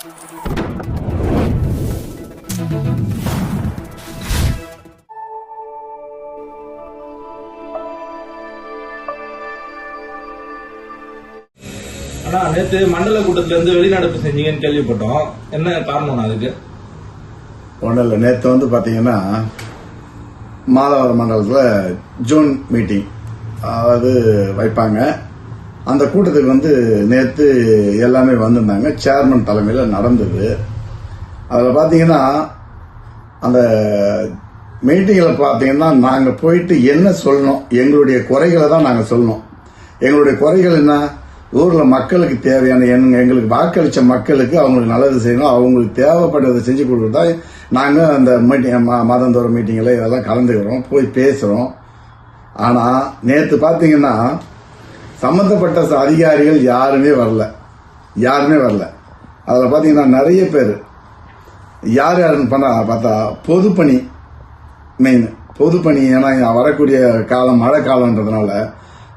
அண்ணா நேத்து மண்டல கூட்டத்துல இருந்து வெளிநடப்பு செஞ்சீங்கன்னு கேள்விப்பட்டோம். என்ன காரணம் அதுக்கு? ஒன்றும் இல்லை. நேற்று வந்து பார்த்தீங்கன்னா மாதவர மண்டலத்தில் ஜூன் மீட்டிங். அதாவது வைப்பாங்க. அந்த கூட்டத்துக்கு வந்து நேற்று எல்லாமே வந்திருந்தாங்க. சேர்மன் தலைமையில் நடந்தது. அதில் பார்த்தீங்கன்னா அந்த மீட்டிங்கில் பார்த்தீங்கன்னா நாங்கள் போயிட்டு என்ன சொல்லணும் எங்களுடைய குறைகளை தான் நாங்கள் சொல்லணும். எங்களுடைய குறைகள் என்ன? ஊரில் மக்களுக்கு தேவையான எங்க எங்களுக்கு வாக்களித்த மக்களுக்கு அவங்களுக்கு நல்லது செய்யணும் அவங்களுக்கு தேவைப்பட்டதை செஞ்சு கொடுக்குறதா நாங்கள் அந்த மீட்டிங் மதந்தோற மீட்டிங்கில் இதெல்லாம் கலந்துக்கிறோம் போய் பேசுகிறோம் ஆனால் நேற்று பார்த்தீங்கன்னா சம்பந்தப்பட்ட அதிகாரிகள் யாருமே வரல. யாருமே வரல. அதில் பார்த்தீங்கன்னா நிறைய பேர். யார் யாருன்னு பண்ணா பார்த்தா பொதுப்பணி மெயின் பொதுப்பணி ஏன்னா வரக்கூடிய காலம் மழை காலன்றதுனால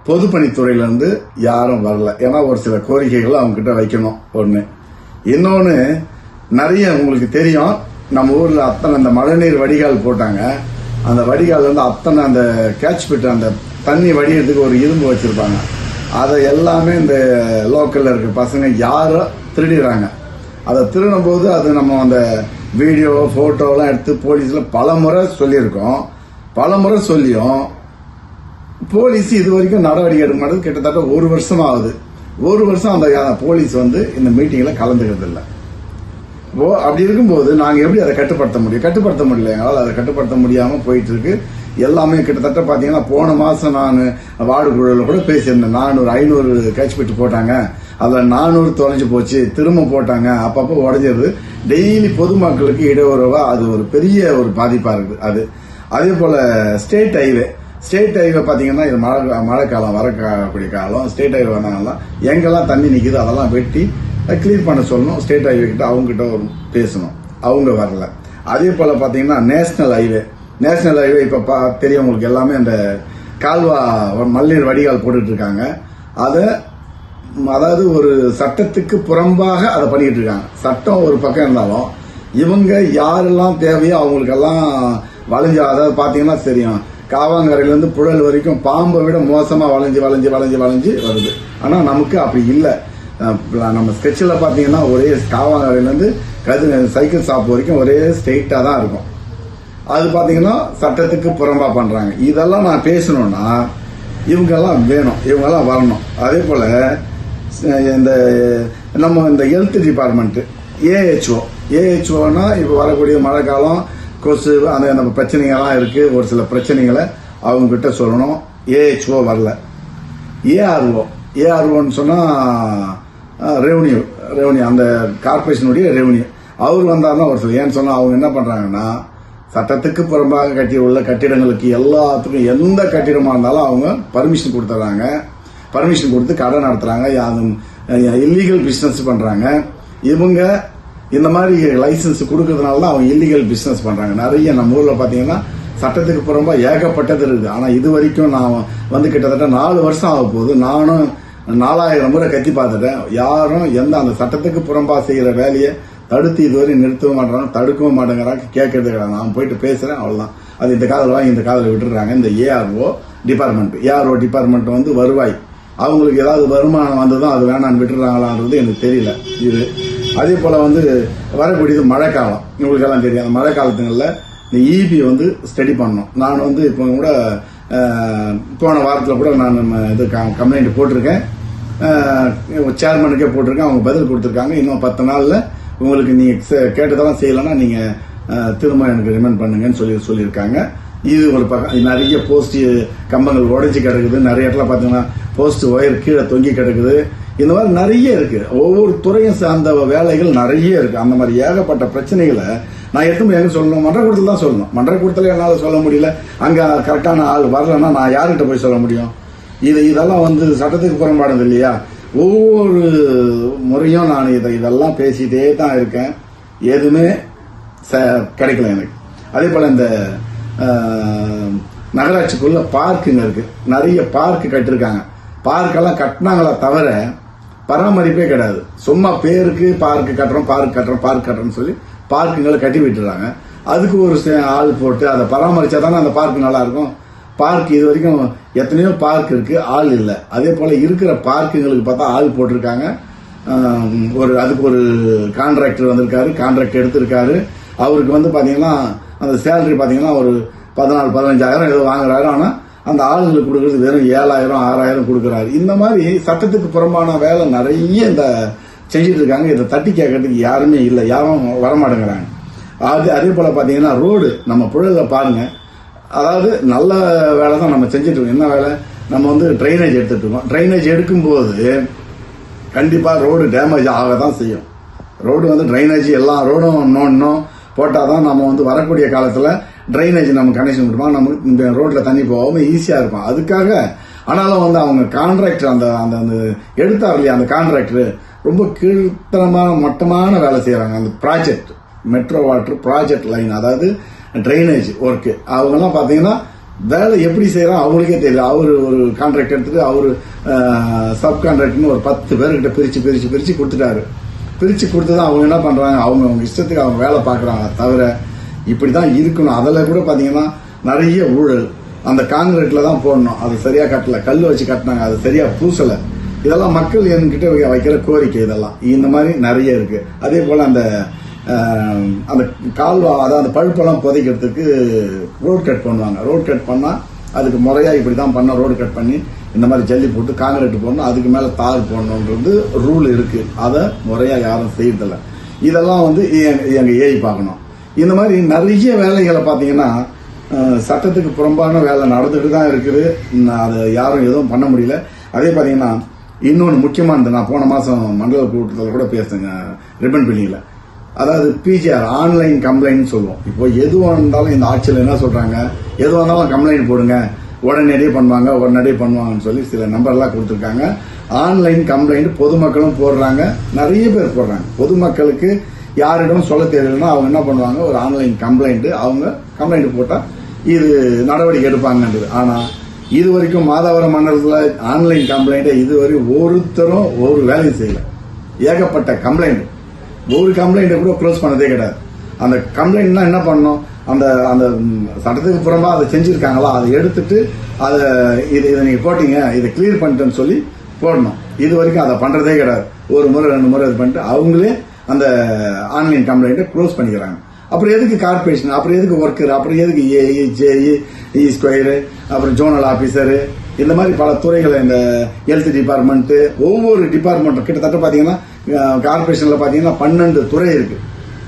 பொதுப்பணித்துறையிலேருந்து யாரும் வரல. ஏன்னா ஒரு சில கோரிக்கைகளை அவங்க கிட்ட வைக்கணும் ஒன்று இன்னொன்று நிறைய உங்களுக்கு தெரியும் நம்ம ஊரில் அத்தனை அந்த மழைநீர் வடிகால் போட்டாங்க. அந்த வடிகால் வந்து அத்தனை அந்த கேட்ச் பிட்டு அந்த தண்ணி வடிகிறதுக்கு ஒரு இரும்பு வச்சுருப்பாங்க. அதை எல்லாமே இந்த லோக்கலில் இருக்க பசங்க யாரோ திருடிடுறாங்க. அதை திருடும் போது அது நம்ம அந்த வீடியோ ஃபோட்டோலாம் எடுத்து போலீஸில் பல முறை சொல்லியிருக்கோம். பல முறை சொல்லியும் போலீஸ் இது வரைக்கும் நடவடிக்கை எடுக்க மாட்டேது கிட்டத்தட்ட ஒரு வருஷம் ஆகுது ஒரு வருஷம் அந்த போலீஸ் வந்து இந்த மீட்டிங்கில் கலந்துக்கிறது இல்லை. இப்போ அப்படி இருக்கும்போது நாங்கள் எப்படி அதை கட்டுப்படுத்த முடியும்? கட்டுப்படுத்த முடியல. எங்களால் அதை கட்டுப்படுத்த முடியாமல் போயிட்டு இருக்கு. எல்லாமே கிட்டத்தட்ட பார்த்தீங்கன்னா போன மாதம் நான் வார்டு குழுவில் கூட பேசியிருந்தேன். நானூறு ஐநூறு கேட்ச் பிட்டு போட்டாங்க. அதில் நானூறு தொலைஞ்சு போச்சு. திரும்ப போட்டாங்க. அப்பப்போ உடஞ்சிருது டெய்லி பொதுமக்களுக்கு இடையூறவா அது ஒரு பெரிய ஒரு பாதிப்பாக இருக்குது. அது அதே போல் ஸ்டேட் ஹைவே. ஸ்டேட் ஹைவே பார்த்தீங்கன்னா இது மழை மழை காலம் வரக்கூடிய காலம். ஸ்டேட் ஹைவே வந்தாங்கலாம் எங்கெல்லாம் தண்ணி நிற்குது அதெல்லாம் வெட்டி கிளியர் பண்ண சொல்லணும். ஸ்டேட் ஹைவே கிட்ட அவங்ககிட்ட ஒரு பேசணும். அவங்க வரல. அதே போல் பார்த்தீங்கன்னா நேஷ்னல் ஹைவே. நேஷனல் ஹைவே இப்போ பா தெரியும் உங்களுக்கு எல்லாமே அந்த கால்வா மல்லீர் வடிகால் போட்டுட்டு இருக்காங்க அதை அதாவது ஒரு சட்டத்துக்கு புறம்பாக அதை பண்ணிட்டு இருக்காங்க சட்டம் ஒரு பக்கம் இருந்தாலும் இவங்க யாரெல்லாம் தேவையோ அவங்களுக்கெல்லாம் வளைஞ்சு அதாவது பார்த்தீங்கன்னா தெரியும். காவாங்கரையிலேருந்து புழல் வரைக்கும் பாம்பை விட மோசமாக வளைஞ்சு வளைஞ்சு வளைஞ்சு வளைஞ்சு வருது. ஆனால் நமக்கு அப்படி இல்லை. நம்ம ஸ்கெட்சில் பார்த்தீங்கன்னா ஒரே காவாங்கரையிலேருந்து கது சைக்கிள் ஷாப் வரைக்கும் ஒரே ஸ்ட்ரெயிட்டாக தான் இருக்கும். அது பார்த்தீங்கன்னா சட்டத்துக்கு புறம்பா பண்றாங்க. இதெல்லாம் நான் பேசணும்னா இவங்கெல்லாம் வேணும். இவங்கெல்லாம் வரணும். அதே போல இந்த நம்ம இந்த ஹெல்த் டிபார்ட்மெண்ட் ஏஹெச்ஓ ஏஹெச்ஓனா இப்போ வரக்கூடிய மழை காலம் கொசு அந்த நம்ம பிரச்சனைகள்லாம் இருக்கு. ஒரு சில பிரச்சனைகளை அவங்க கிட்ட சொல்லணும் ஏஹெச்ஓ வரல. ஏஆர்ஓ ஏஆர்ஓன்னு சொன்னால் ரெவன்யூ ரெவன்யூ அந்த கார்பரேஷனுடைய ரெவன்யூ அவர் வந்தாருன்னா ஒரு சில ஏன்னு சொன்னால் அவங்க என்ன பண்ணுறாங்கன்னா சட்டத்துக்கு புறம்பாக கட்டி உள்ள கட்டிடங்களுக்கு எல்லாத்துக்கும் எந்த கட்டிடமாக இருந்தாலும் அவங்க பர்மிஷன் கொடுத்துட்றாங்க பர்மிஷன் கொடுத்து கடை நடத்துகிறாங்க இல்லீகல் பிஸ்னஸ் பண்ணுறாங்க இவங்க இந்த மாதிரி லைசன்ஸ் கொடுக்கறதுனால தான் அவங்க இல்லீகல் பிஸ்னஸ் பண்ணுறாங்க நிறைய நம்ம ஊரில் பார்த்தீங்கன்னா சட்டத்துக்கு புறம்பாக ஏகப்பட்டது இருக்குது ஆனால் இது வரைக்கும் நான் வந்து கிட்டத்தட்ட நாலு வருஷம் ஆக போகுது. நானும் நாலாயிரம் முறை கத்தி பார்த்துட்டேன். யாரும் எந்த அந்த சட்டத்துக்கு புறம்பா செய்கிற வேலையை தடுத்து இதுவரை நிறுத்தவும் மாட்டேறாங்க தடுக்கவும் மாட்டேங்கிறாங்க கேட்கறது கிடையாது. நான் போயிட்டு பேசுகிறேன் அவ்வளோதான் அது இந்த காதல் வாங்கி இந்த காதில் விட்டுறாங்க இந்த ஏஆர்ஓ டிபார்ட்மெண்ட் ஏஆர்ஓ டிபார்ட்மெண்ட் வந்து வருவாய். அவங்களுக்கு ஏதாவது வருமானம் வந்ததும் அது வேணான்னு விட்டுறாங்களான்றது எனக்கு தெரியல. இது அதே போல் வந்து வரக்கூடியது மழைக்காலம். இவங்களுக்கெல்லாம் தெரியும் அந்த மழை காலத்துங்களில் இந்த இபி வந்து ஸ்டடி பண்ணணும். நான் வந்து இப்போ கூட போன வாரத்தில் கூட நான் நம்ம இது கம்ப்ளைண்ட் போட்டிருக்கேன். சேர்மனுக்கே போட்டிருக்கேன். அவங்க பதில் கொடுத்துருக்காங்க. இன்னும் பத்து நாளில் உங்களுக்கு நீங்கள் கேட்டதெல்லாம் செய்யலைன்னா நீங்கள் திரும்ப எனக்கு ரிமைண்ட் பண்ணுங்கன்னு சொல்லி சொல்லியிருக்காங்க. இது ஒரு பக்கம் நிறைய போஸ்ட் கம்பங்கள் உடைஞ்சு கிடக்குது. நிறைய இடத்துல பார்த்தீங்கன்னா போஸ்ட் ஒயர் கீழே தொங்கி கிடக்குது. இந்த மாதிரி நிறைய இருக்கு. ஒவ்வொரு துறையும் சார்ந்த வேலைகள் நிறைய இருக்கு. அந்த மாதிரி ஏகப்பட்ட பிரச்சனைகளை நான் எடுத்து எங்க சொல்லணும்? மன்றக்கூடத்தில் தான் சொல்லணும். மன்றக்கூடத்தில் என்னால் சொல்ல முடியல. அங்கே கரெக்டான ஆள் வரலன்னா நான் யார்கிட்ட போய் சொல்ல முடியும்? இது இதெல்லாம் வந்து சட்டத்துக்கு புறம்பானது இல்லையா? ஒவ்வொரு முறையும் நான் இதை இதெல்லாம் பேசிட்டே தான் இருக்கேன். எதுவுமே ச- கிடைக்கல எனக்கு. அதே போல இந்த நகராட்சிக்குள்ளே நகராட்சிக்குள்ள பார்க்குங்க இருக்கு. நிறைய பார்க் கட்டிருக்காங்க. பார்க்கெல்லாம் கட்டினாங்களா தவிர பராமரிப்பே கிடையாது. சும்மா பேருக்கு பார்க்கு கட்டுறோம் பார்க் கட்டுறோம் பார்க் கட்டுறோம்னு சொல்லி பார்க்குங்களை கட்டி விட்டுறாங்க. அதுக்கு ஒரு சே- ஆள் போட்டு அதை பராமரிச்சா தானே அந்த பார்க் நல்லா இருக்கும்? பார்க் இது வரைக்கும் எத்தனையோ பார்க் இருக்கு ஆள் இல்லை. அதே போல இருக்கிற பார்க்குங்களுக்கு பார்த்தா ஆள் போட்டிருக்காங்க. ஒரு அதுக்கு ஒரு கான்ட்ராக்டர் வந்திருக்காரு கான்ட்ராக்ட் எடுத்திருக்காரு. அவருக்கு வந்து பார்த்தீங்கன்னா அந்த சேலரி பார்த்தீங்கன்னா ஒரு பதினாலு பதினஞ்சாயிரம் ஏதோ வாங்குறாரு. ஆனால் அந்த ஆளுங்களுக்கு கொடுக்கறது வெறும் ஏழாயிரம் ஆறாயிரம் கொடுக்குறாரு. இந்த மாதிரி சட்டத்துக்கு புறம்பான வேலை நிறைய இந்த செஞ்சுட்டு இருக்காங்க. இதை தட்டி கேட்கறதுக்கு யாருமே இல்லை. யாரும் வரமாட்டேங்கிறாங்க. அது அதே போல் பார்த்தீங்கன்னா ரோடு நம்ம புழல பாருங்கள் அதாவது நல்ல வேலை தான் நம்ம செஞ்சுட்டு இருக்கோம் என்ன வேலை? நம்ம வந்து ட்ரைனேஜ் எடுத்துகிட்டு இருக்கோம் ட்ரைனேஜ் எடுக்கும்போது கண்டிப்பாக ரோடு டேமேஜ் ஆக தான் செய்யும். ரோடு வந்து ட்ரைனேஜ் எல்லா ரோடும் நோண்டணும் போட்டால் தான் நம்ம வந்து வரக்கூடிய காலத்தில் ட்ரைனேஜ் நம்ம கனெக்ஷன் கொடுப்போம். நமக்கு இந்த ரோட்டில் தண்ணி போகாமல் ஈஸியாக இருக்கும் அதுக்காக ஆனாலும் வந்து அவங்க கான்ட்ராக்டர் அந்த அந்த அந்த எடுத்தார் இல்லையா அந்த கான்ட்ராக்டர் ரொம்ப கீழ்த்தனமான மட்டமான வேலை செய்கிறாங்க அந்த project metro water project line அதாவது ட்ரைனேஜ் ஒர்க்கு அவங்கெல்லாம் பார்த்தீங்கன்னா வேலை எப்படி செய்யறோம் அவங்களுக்கே தெரியல அவர் ஒரு கான்ட்ராக்ட் எடுத்துட்டு அவர் சப் கான்ட்ராக்ட்னு ஒரு பத்து பேர்கிட்ட பிரித்து பிரித்து பிரித்து கொடுத்துட்டாரு. பிரித்து கொடுத்து தான் அவங்க என்ன பண்ணுறாங்க அவங்க அவங்க இஷ்டத்துக்கு அவங்க வேலை பார்க்குறாங்க தவிர இப்படி தான் இருக்கணும். அதில் கூட பார்த்தீங்கன்னா நிறைய ஊழல். அந்த கான்கிரீட்டில் தான் போடணும். அது சரியாக கட்டலை. கல் வச்சு கட்டினாங்க. அது சரியாக பூசலை. இதெல்லாம் மக்கள் என்கிட்ட வைக்கிற கோரிக்கை இதெல்லாம். இந்த மாதிரி நிறைய இருக்குது அதே போல் அந்த அந்த கால்வா அதாவது அந்த பழுப்பெல்லாம் புதைக்கிறதுக்கு ரோட் கட் பண்ணுவாங்க. ரோட் கட் பண்ணால் அதுக்கு முறையாக இப்படி தான் பண்ண ரோடு கட் பண்ணி இந்த மாதிரி ஜல்லி போட்டு காங்கிரீட் போடணும் அதுக்கு மேலே தார் போடணுன்றது ரூல் இருக்குது அதை முறையாக யாரும் செய்யறதில்ல. இதெல்லாம் வந்து எங்கள் ஏஐ பார்க்கணும். இந்த மாதிரி நிறைய வேலைகளை பார்த்தீங்கன்னா சட்டத்துக்கு புறம்பான வேலை நடந்துட்டு தான் இருக்குது. அதை யாரும் எதுவும் பண்ண முடியல. அதே பார்த்தீங்கன்னா இன்னொன்று முக்கியமானது நான் போன மாதம் மண்டல கூட்டத்தில் கூட பேசுங்க ரிப்பன் பில்லிங்கில் அதாவது பிஜிஆர் ஆன்லைன் கம்ப்ளைண்ட் சொல்லுவோம். இப்போ எதுவாக இருந்தாலும் இந்த ஆட்சியில் என்ன சொல்கிறாங்க எதுவாக இருந்தாலும் கம்ப்ளைண்ட் போடுங்க. உடனடியே பண்ணுவாங்க உடனடியே பண்ணுவாங்கன்னு சொல்லி சில நம்பர்லாம் கொடுத்துருக்காங்க. ஆன்லைன் கம்ப்ளைண்ட் பொதுமக்களும் போடுறாங்க. நிறைய பேர் போடுறாங்க. பொதுமக்களுக்கு யாரிடம் சொல்ல தெரியலன்னா அவங்க என்ன பண்ணுவாங்க? ஒரு ஆன்லைன் கம்ப்ளைண்ட் அவங்க கம்ப்ளைண்ட் போட்டால் இது நடவடிக்கை எடுப்பாங்கன்றது. ஆனால் இது வரைக்கும் மாதவரம் மண்டலத்தில் ஆன்லைன் கம்ப்ளைண்ட்டை இதுவரை ஒருத்தரும் ஒரு வேலையும் செய்யலை. ஏகப்பட்ட கம்ப்ளைண்ட் ஒரு கம்ப்ளைண்ட்டை கூட க்ளோஸ் பண்ணதே கிடையாது. அந்த கம்ப்ளைண்ட்னா என்ன பண்ணணும்? அந்த அந்த சட்டத்துக்கு புறமா அதை செஞ்சிருக்காங்களா? அதை எடுத்துட்டு அதை இது இதை நீங்க போட்டீங்க இதை கிளியர் பண்ணிட்டேன்னு சொல்லி போடணும். இது வரைக்கும் அதை பண்றதே கிடையாது. ஒரு முறை ரெண்டு முறை இது பண்ணிட்டு அவங்களே அந்த ஆன்லைன் கம்ப்ளைண்ட்டை க்ளோஸ் பண்ணிக்கிறாங்க. அப்புறம் எதுக்கு கார்பரேஷன் அப்புறம் எதுக்கு ஒர்க்கர் அப்புறம் எதுக்கு ஏஇ ஜேஇ இ ஸ்கொயரு அப்புறம் ஜோனல் ஆஃபீஸரு இந்த மாதிரி பல துறைகள் இந்த ஹெல்த் டிபார்ட்மெண்ட் ஒவ்வொரு டிபார்ட்மெண்ட் கிட்டத்தட்ட பாத்தீங்கன்னா கார்பரேஷன்ல பாத்தீங்கன்னா பன்னெண்டு துறை இருக்கு.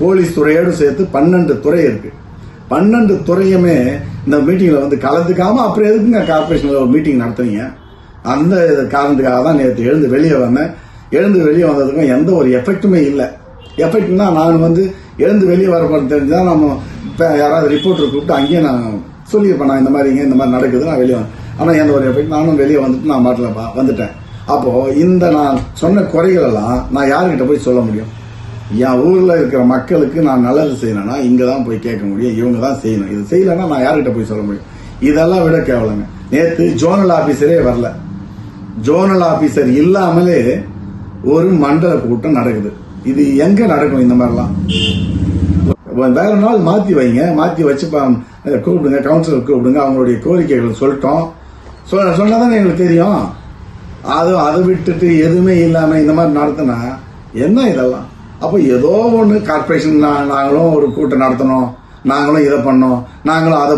போலீஸ் துறையோடு சேர்த்து பன்னெண்டு துறை இருக்கு. பன்னெண்டு துறையுமே இந்த மீட்டிங்ல வந்து கலந்துக்காம அப்புறம் எதுக்குங்க கார்பரேஷன்ல ஒரு மீட்டிங் நடத்துறீங்க அந்த காரணத்துக்காக தான் நேற்று எழுந்து வெளியே வந்தேன். எழுந்து வெளியே வந்ததுக்கும் எந்த ஒரு எஃபெக்ட்டுமே இல்லை. எஃபெக்ட்னா நான் வந்து எழுந்து வெளியே வரப்போறது தெரிஞ்சா நம்ம இப்போ யாராவது ரிப்போர்ட்டர் கூப்பிட்டு அங்கேயே நான் சொல்லியிருப்பேன் நான் இந்த மாதிரி இங்கே இந்த மாதிரி நடக்குது நான் வெளியே வந்தேன். ஆனால் எந்த ஒரு எஃபெக்ட் நானும் வெளியே வந்துட்டு நான் பாட்டில் வந்துட்டேன். அப்போது இந்த நான் சொன்ன குறைகள் எல்லாம் நான் யாருக்கிட்ட போய் சொல்ல முடியும்? என் ஊரில் இருக்கிற மக்களுக்கு நான் நல்லது செய்யணும்னா இங்கே தான் போய் கேட்க முடியும். இவங்க தான் செய்யணும். இது செய்யலைன்னா நான் யார்கிட்ட போய் சொல்ல முடியும்? இதெல்லாம் விட கேவலங்க. நேற்று ஜோனல் ஆஃபீஸரே வரல. ஜோனல் ஆஃபீஸர் இல்லாமலே ஒரு மண்டல கூட்டம் நடக்குது. இது எங்க நடக்கும் இந்த மாதிரிலாம்? வேற நாள் மாத்தி வைங்க. மாத்தி வச்சு கூப்பிடுங்க கவுன்சிலர் கூப்பிடுங்க. அவங்களுடைய கோரிக்கைகள் சொல்லிட்டோம். சொ- சொன்னதானே எங்களுக்கு தெரியும்? அது அதை விட்டுட்டு எதுவுமே இல்லாம இந்த மாதிரி நடத்தினா என்ன இதெல்லாம்? அப்போ ஏதோ ஒன்று கார்பரேஷன் நாங்களும் ஒரு கூட்டம் நடத்தணும். நாங்களும் இதை பண்ணோம் நாங்களும் அதை